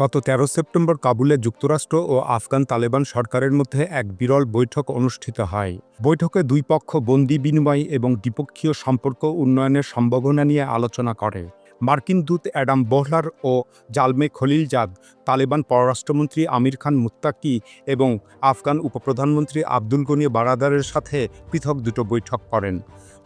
গত তেরো সেপ্টেম্বর কাবুলে যুক্তরাষ্ট্র ও আফগান তালেবান সরকারের মধ্যে এক বিরল বৈঠক অনুষ্ঠিত হয়। বৈঠকে দুই পক্ষ বন্দি বিনিময় এবং দ্বিপক্ষীয় সম্পর্ক উন্নয়নের সম্ভাবনা নিয়ে আলোচনা করে। মার্কিন দূত অ্যাডাম বোহলার ও জালমে খলিলজাদ, তালেবান পররাষ্ট্রমন্ত্রী আমির খান মুত্তাকি এবং আফগান উপপ্রধানমন্ত্রী আব্দুল গনি বারাদারের সাথে পৃথক দুটো বৈঠক করেন।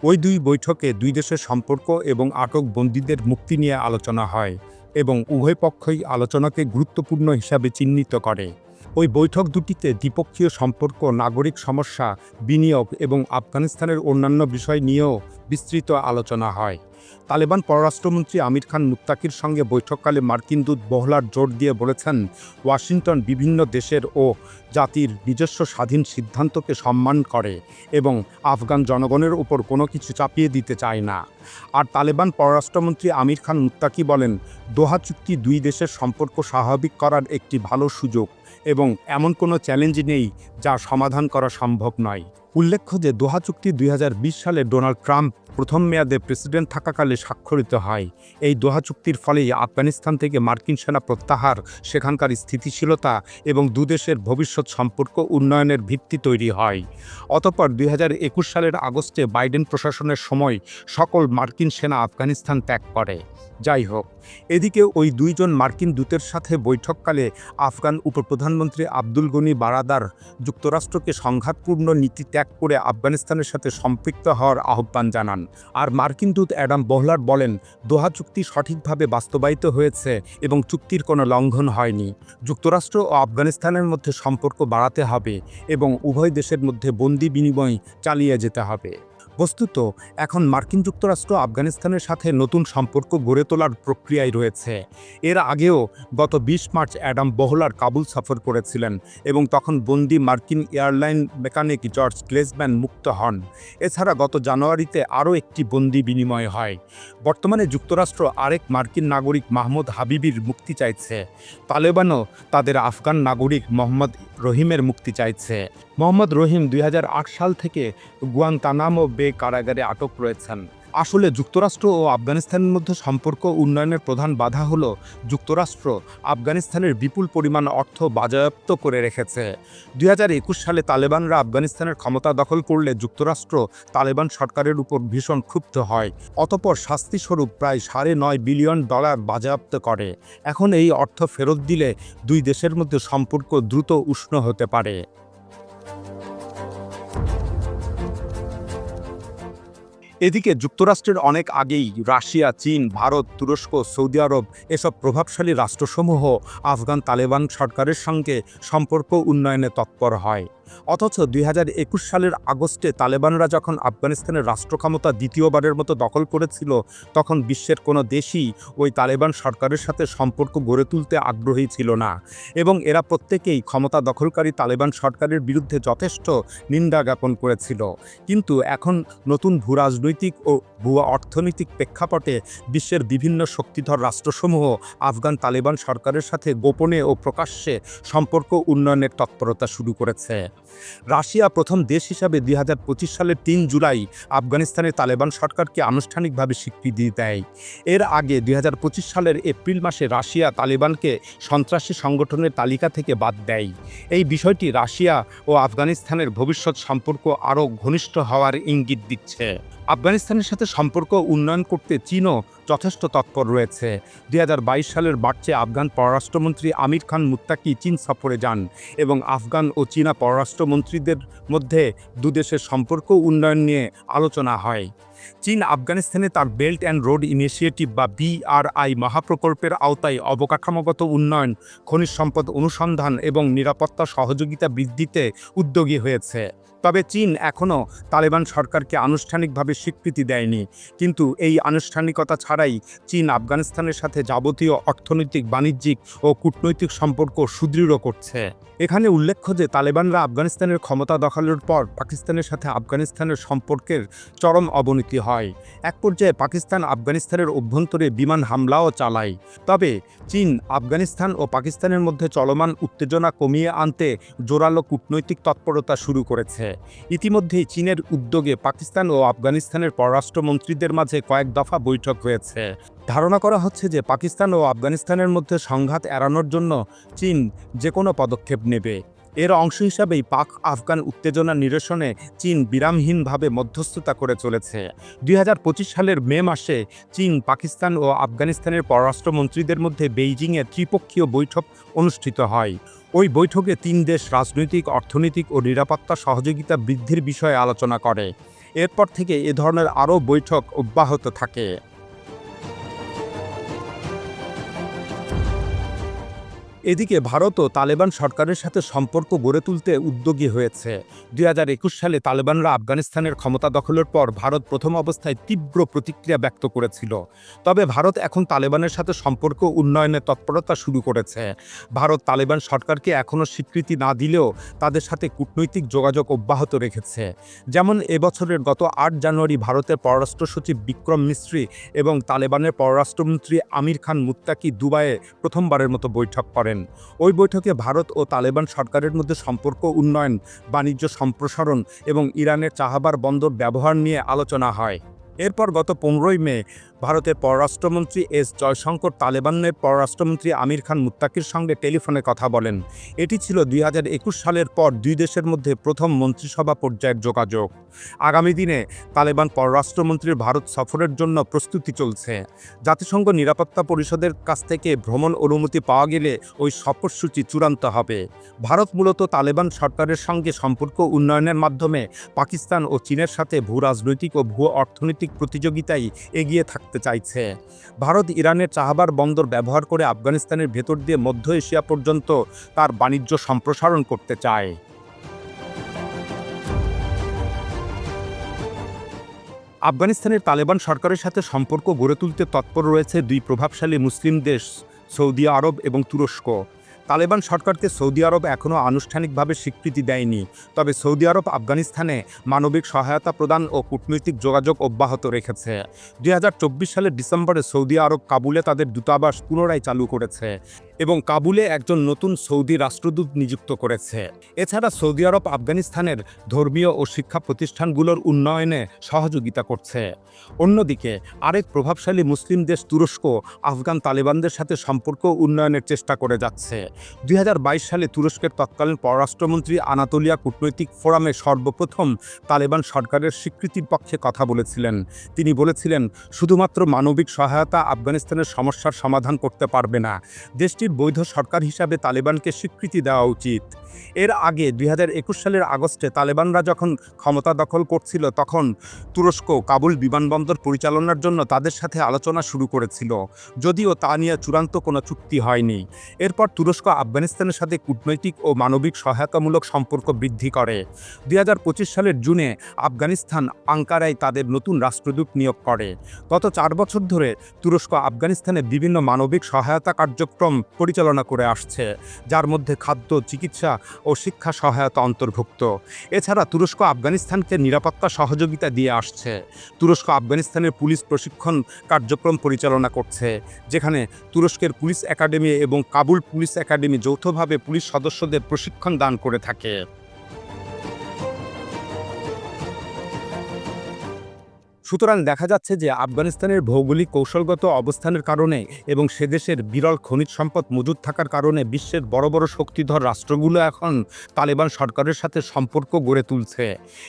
ওই দুই বৈঠকে দুই দেশের সম্পর্ক এবং আটক বন্দীদের মুক্তি নিয়ে আলোচনা হয়। এবং উভয় পক্ষই আলোচনাকে গুরুত্বপূর্ণ হিসাবে চিহ্নিত করে। ওই বৈঠক দুটিতে দ্বিপক্ষীয় সম্পর্ক, নাগরিক সমস্যা, বিনিয়োগ এবং আফগানিস্তানের অন্যান্য বিষয় নিয়েও বিস্তৃত আলোচনা হয়। তালেবান পররাষ্ট্রমন্ত্রী আমির খান মুত্তাকির সঙ্গে বৈঠককালে মার্কিন দূত বহলার জোর দিয়ে বলেছেন, ওয়াশিংটন বিভিন্ন দেশের ও জাতির নিজস্ব স্বাধীন সিদ্ধান্তকে সম্মান করে এবং আফগান জনগণের উপর কোনো কিছু চাপিয়ে দিতে চায় না। আর তালেবান পররাষ্ট্রমন্ত্রী আমির খান মুত্তাকি বলেন, দোহা চুক্তি দুই দেশের সম্পর্ক স্বাভাবিক করার একটি ভালো সুযোগ এবং এমন কোনো চ্যালেঞ্জ নেই যা সমাধান করা সম্ভব নয়। উল্লেখ্য যে দোহা চুক্তি দুই হাজার বিশ সালে ডোনাল্ড ট্রাম্প প্রথম মেয়াদে প্রেসিডেন্ট থাকাকালে স্বাক্ষরিত হয়। এই দোহা চুক্তির ফলেই আফগানিস্তান থেকে মার্কিন সেনা প্রত্যাহার, সেখানকার স্থিতিশীলতা এবং দুদেশের ভবিষ্যৎ সম্পর্ক উন্নয়নের ভিত্তি তৈরি হয়। অতপর দুই হাজার একুশ সালের আগস্টে বাইডেন প্রশাসনের সময় সকল মার্কিন সেনা আফগানিস্তান ত্যাগ করে। যাই হোক, এদিকে ওই দুইজন মার্কিন দূতের সাথে বৈঠককালে আফগান উপপ্রধানমন্ত্রী আব্দুল গনি বারাদার যুক্তরাষ্ট্রকে সংঘাতপূর্ণ নীতি ত্যাগ করে আফগানিস্তানের সাথে সম্পৃক্ত হওয়ার আহ্বান জানান। আর মার্কিন দূত অ্যাডাম বহলার বলেন, দোহা চুক্তি সঠিকভাবে বাস্তবায়িত হয়েছে এবং চুক্তির কোনো লঙ্ঘন হয়নি। যুক্তরাষ্ট্র ও আফগানিস্তানের মধ্যে সম্পর্ক বাড়াতে হবে এবং উভয় দেশের মধ্যে বন্দি বিনিময় চালিয়ে যেতে হবে। বস্তুত, এখন মার্কিন যুক্তরাষ্ট্র আফগানিস্তানের সাথে নতুন সম্পর্ক গড়ে তোলার প্রক্রিয়ায় রয়েছে। এর আগেও গত বিশ মার্চ অ্যাডাম বহলার কাবুল সফর করেছিলেন এবং তখন বন্দি মার্কিন এয়ারলাইন মেকানিক জর্জ গ্লেসম্যান মুক্ত হন। এছাড়া গত জানুয়ারিতে আরও একটি বন্দি বিনিময় হয়। বর্তমানে যুক্তরাষ্ট্র আরেক মার্কিন নাগরিক মাহমুদ হাবিবির মুক্তি চাইছে। তালেবানও তাদের আফগান নাগরিক মোহাম্মদ রহিমের মুক্তি চাইছে। মোহাম্মদ রহিম দুই হাজার আট সাল থেকে গুয়ান্তানামো বে কারাগারে আটক রয়েছেন। আসলে যুক্তরাষ্ট্র ও আফগানিস্তানের মধ্যে সম্পর্ক উন্নয়নের প্রধান বাধা হল যুক্তরাষ্ট্র আফগানিস্তানের বিপুল পরিমাণ অর্থ বাজেয়াপ্ত করে রেখেছে। দুই হাজার একুশ সালে তালেবানরা আফগানিস্তানের ক্ষমতা দখল করলে যুক্তরাষ্ট্র তালেবান সরকারের উপর ভীষণ ক্ষুব্ধ হয়। অতপর শাস্তিস্বরূপ প্রায় সাড়ে নয় বিলিয়ন ডলার বাজেয়াপ্ত করে। এখন এই অর্থ ফেরত দিলে দুই দেশের মধ্যে সম্পর্ক দ্রুত উষ্ণ হতে পারে। এদিকে যুক্তরাষ্ট্রের অনেক আগেই রাশিয়া, চীন, ভারত, তুরস্ক, সৌদি আরব এসব প্রভাবশালী রাষ্ট্রসমূহ আফগান তালেবান সরকারের সঙ্গে সম্পর্ক উন্নয়নে তৎপর হয়। অথচ দুই হাজার একুশ সালের আগস্টে তালেবানরা যখন আফগানিস্তানের রাষ্ট্র ক্ষমতা দ্বিতীয়বারের মতো দখল করেছিল, তখন বিশ্বের কোনো দেশই ওই তালেবান সরকারের সাথে সম্পর্ক গড়ে তুলতে আগ্রহী ছিল না। এবং এরা প্রত্যেকেই ক্ষমতা দখলকারী তালেবান সরকারের বিরুদ্ধে যথেষ্ট নিন্দা জ্ঞাপন করেছিল। কিন্তু এখন নতুন ভূরাজনৈতিক ও ভুয়া অর্থনৈতিক প্রেক্ষাপটে বিশ্বের বিভিন্ন শক্তিধর রাষ্ট্রসমূহ আফগান তালেবান সরকারের সাথে গোপনে ও প্রকাশ্যে সম্পর্ক উন্নয়নের তৎপরতা শুরু করেছে। রাশিয়া প্রথম দেশ হিসাবে দুই হাজার পঁচিশ সালের তিন জুলাই আফগানিস্তানের তালেবান সরকারকে আনুষ্ঠানিকভাবে স্বীকৃতি দেয়। এর আগে দুই হাজার পঁচিশ সালের এপ্রিল মাসে রাশিয়া তালেবানকে সন্ত্রাসী সংগঠনের তালিকা থেকে বাদ দেয়। এই বিষয়টি রাশিয়া ও আফগানিস্তানের ভবিষ্যৎ সম্পর্ক আরও ঘনিষ্ঠ হওয়ার ইঙ্গিত দিচ্ছে। আফগানিস্তানের সাথে সম্পর্ক উন্নয়ন করতে চীনও যথেষ্ট তৎপর রয়েছে। দু হাজার বাইশ সালের মার্চে আফগান পররাষ্ট্রমন্ত্রী আমির খান মুত্তাকি চীন সফরে যান এবং আফগান ও চীনা পররাষ্ট্রমন্ত্রীদের মধ্যে দুদেশের সম্পর্ক উন্নয়ন নিয়ে আলোচনা হয়। চীন আফগানিস্তানে তার বেল্ট অ্যান্ড রোড ইনিশিয়েটিভ বা বিআরআই মহাপ্রকল্পের আওতায় অবকাঠামোগত উন্নয়ন, খনিজ সম্পদ অনুসন্ধান এবং নিরাপত্তা সহযোগিতা বৃদ্ধিতে উদ্যোগী হয়েছে। তবে চীন এখনও তালেবান সরকারকে আনুষ্ঠানিকভাবে স্বীকৃতি দেয়নি। কিন্তু এই আনুষ্ঠানিকতা ছাড়াই চীন আফগানিস্তানের সাথে যাবতীয় অর্থনৈতিক, বাণিজ্যিক ও কূটনৈতিক সম্পর্ক সুদৃঢ় করছে। এখানে উল্লেখ্য যে তালেবানরা আফগানিস্তানের ক্ষমতা দখলের পর পাকিস্তানের সাথে আফগানিস্তানের সম্পর্কের চরম অবনতি হয়। এক পর্যায়ে পাকিস্তান আফগানিস্তানের অভ্যন্তরে বিমান হামলাও চালায়। তবে চীন, আফগানিস্তান ও পাকিস্তানের মধ্যে চলমান উত্তেজনা কমিয়ে আনতে জোরালো কূটনৈতিক তৎপরতা শুরু করেছে। ইতিমধ্যেই চীনের উদ্যোগে পাকিস্তান ও আফগানিস্তানের পররাষ্ট্রমন্ত্রীদের মাঝে কয়েক দফা বৈঠক হয়েছে। ধারণা করা হচ্ছে যে পাকিস্তান ও আফগানিস্তানের মধ্যে সংঘাত এড়ানোর জন্য চীন যে কোনো পদক্ষেপ নেবে। এর অংশ হিসাবেই পাক আফগান উত্তেজনা নিরসনে চীন বিরামহীনভাবে মধ্যস্থতা করে চলেছে। দুই হাজার পঁচিশ সালের মে মাসে চীন, পাকিস্তান ও আফগানিস্তানের পররাষ্ট্রমন্ত্রীদের মধ্যে বেইজিংয়ে ত্রিপক্ষীয় বৈঠক অনুষ্ঠিত হয়। ওই বৈঠকে তিন দেশ রাজনৈতিক, অর্থনৈতিক ও নিরাপত্তা সহযোগিতা বৃদ্ধির বিষয়ে আলোচনা করে। এরপর থেকে এ ধরনের আরও বৈঠক অব্যাহত থাকে। এদিকে ভারতও তালেবান সরকারের সাথে সম্পর্ক গড়ে তুলতে উদ্যোগী হয়েছে। দু হাজার একুশ সালে তালেবানরা আফগানিস্তানের ক্ষমতা দখলের পর ভারত প্রথম অবস্থায় তীব্র প্রতিক্রিয়া ব্যক্ত করেছিল। তবে ভারত এখন তালেবানের সাথে সম্পর্ক উন্নয়নে তৎপরতা শুরু করেছে। ভারত তালেবান সরকারকে এখনও স্বীকৃতি না দিলেও তাদের সাথে কূটনৈতিক যোগাযোগ অব্যাহত রেখেছে। যেমন এবছরের গত আট জানুয়ারি ভারতের পররাষ্ট্র সচিব বিক্রম মিস্ত্রি এবং তালেবানের পররাষ্ট্রমন্ত্রী আমির খান মুত্তাকি দুবাইয়ে প্রথমবারের মতো বৈঠক করেন। ওই বৈঠকে ভারত ও তালেবান সরকারের মধ্যে সম্পর্ক, উন্নয়ন, বাণিজ্য সম্প্রসারণ এবং ইরানের চাহাবার বন্দর ব্যবহার নিয়ে আলোচনা হয়। এরপর গত পনেরোই মে ভারতের পররাষ্ট্রমন্ত্রী এস জয়শঙ্কর তালেবানের পররাষ্ট্রমন্ত্রী আমির খান মুত্তাকির সঙ্গে টেলিফোনে কথা বলেন। এটি ছিল দুই হাজার একুশ সালের পর দুই দেশের মধ্যে প্রথম মন্ত্রিসভা পর্যায়ের যোগাযোগ। আগামী দিনে তালেবান পররাষ্ট্রমন্ত্রীর ভারত সফরের জন্য প্রস্তুতি চলছে। জাতিসংঘ নিরাপত্তা পরিষদের কাছ থেকে ভ্রমণ অনুমতি পাওয়া গেলে ওই সফরসূচি চূড়ান্ত হবে। ভারত মূলত তালেবান সরকারের সঙ্গে সম্পর্ক উন্নয়নের মাধ্যমে পাকিস্তান ও চীনের সাথে ভূ রাজনৈতিক ও ভূ অর্থনৈতিক প্রতিযোগিতায় এগিয়ে থাকতে চাইছে। ভারত ইরানের চাহাবার বন্দর ব্যবহার করে আফগানিস্তানের ভেতর দিয়ে মধ্য এশিয়া পর্যন্ত তার বাণিজ্য সম্প্রসারণ করতে চায়। আফগানিস্তানের তালেবান সরকারের সাথে সম্পর্ক গড়ে তুলতে তৎপর রয়েছে দুই প্রভাবশালী মুসলিম দেশ, সৌদি আরব এবং তুরস্ক। তালেবান সরকারকে সৌদি আরব এখনও আনুষ্ঠানিকভাবে স্বীকৃতি দেয়নি। তবে সৌদি আরব, আফগানিস্তানে মানবিক সহায়তা প্রদান ও কূটনৈতিক যোগাযোগ অব্যাহত রেখেছে। দুই হাজার চব্বিশ সালের ডিসেম্বরে সৌদি আরব কাবুলে তাদের দূতাবাস পুনরায় চালু করেছে। এবং কাবুলে একজন নতুন সৌদি রাষ্ট্রদূত নিযুক্ত করেছে। এছাড়া সৌদি আরব, আফগানিস্তানের ধর্মীয় ও শিক্ষা প্রতিষ্ঠানগুলোর উন্নয়নে সহযোগিতা করছে। অন্যদিকে, আরেক প্রভাবশালী মুসলিম দেশ তুরস্ক, আফগান তালেবানদের সাথে সম্পর্ক উন্নয়নের চেষ্টা করে যাচ্ছে। দুই হাজার বাইশ সালে তুরস্কের তৎকালীন পররাষ্ট্রমন্ত্রী আনাতোলিয়া কূটনৈতিক ফোরামে সর্বপ্রথম তালেবান সরকারের স্বীকৃতির পক্ষে কথা বলেছিলেন। তিনি বলেছিলেন, শুধুমাত্র মানবিক সহায়তা আফগানিস্তানের সমস্যার সমাধান করতে পারবে না। দেশটির বৈধ সরকার হিসাবে তালেবানকে স্বীকৃতি দেওয়া উচিত। এর আগে দুই হাজার একুশ সালের আগস্টে তালেবানরা যখন ক্ষমতা দখল করছিল, তখন তুরস্ক কাবুল বিমানবন্দর পরিচালনার জন্য তাদের সাথে আলোচনা শুরু করেছিল। যদিও তা নিয়ে চূড়ান্ত কোনো চুক্তি হয়নি। এরপর তুরস্ক আফগানিস্তানের সাথে কূটনৈতিক ও মানবিক সহায়তামূলক সম্পর্ক বৃদ্ধি করে। দুই হাজার পঁচিশ সালের জুনে আফগানিস্তান আঙ্কারায় তাদের নতুন রাষ্ট্রদূত নিয়োগ করে। গত চার বছর ধরে তুরস্ক আফগানিস্তানে বিভিন্ন মানবিক সহায়তা কার্যক্রম পরিচালনা করে আসছে, যার মধ্যে খাদ্য, চিকিৎসা ও শিক্ষা সহায়তা অন্তর্ভুক্ত। এছাড়া তুরস্ক আফগানিস্তানকে নিরাপত্তা সহযোগিতা দিয়ে আসছে। তুরস্ক আফগানিস্তানের পুলিশ প্রশিক্ষণ কার্যক্রম পরিচালনা করছে, যেখানে তুরস্কের পুলিশ একাডেমি এবং কাবুল পুলিশ একাডেমি যৌথভাবে পুলিশ সদস্যদের প্রশিক্ষণ দান করে থাকে। সুতরাং দেখা যাচ্ছে যে আফগানিস্তানের ভৌগোলিক কৌশলগত অবস্থানের কারণে এবং সে দেশের বিরল খনিজ সম্পদ মজুদ থাকার কারণে বিশ্বের বড় বড় শক্তিধর রাষ্ট্রগুলো এখন তালেবান সরকারের সাথে সম্পর্ক গড়ে তুলছে।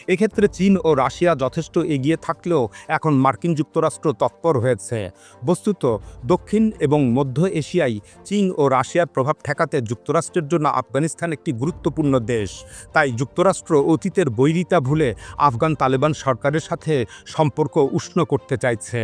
এক্ষেত্রে চীন ও রাশিয়া যথেষ্ট এগিয়ে থাকলেও এখন মার্কিন যুক্তরাষ্ট্র তৎপর হয়েছে। বস্তুত, দক্ষিণ এবং মধ্য এশিয়ায় চীন ও রাশিয়ার প্রভাব ঠেকাতে যুক্তরাষ্ট্রের জন্য আফগানিস্তান একটি গুরুত্বপূর্ণ দেশ। তাই যুক্তরাষ্ট্র অতীতের বৈরিতা ভুলে আফগান তালেবান সরকারের সাথে সম্পর্ক উষ্ণ করতে চাইছে।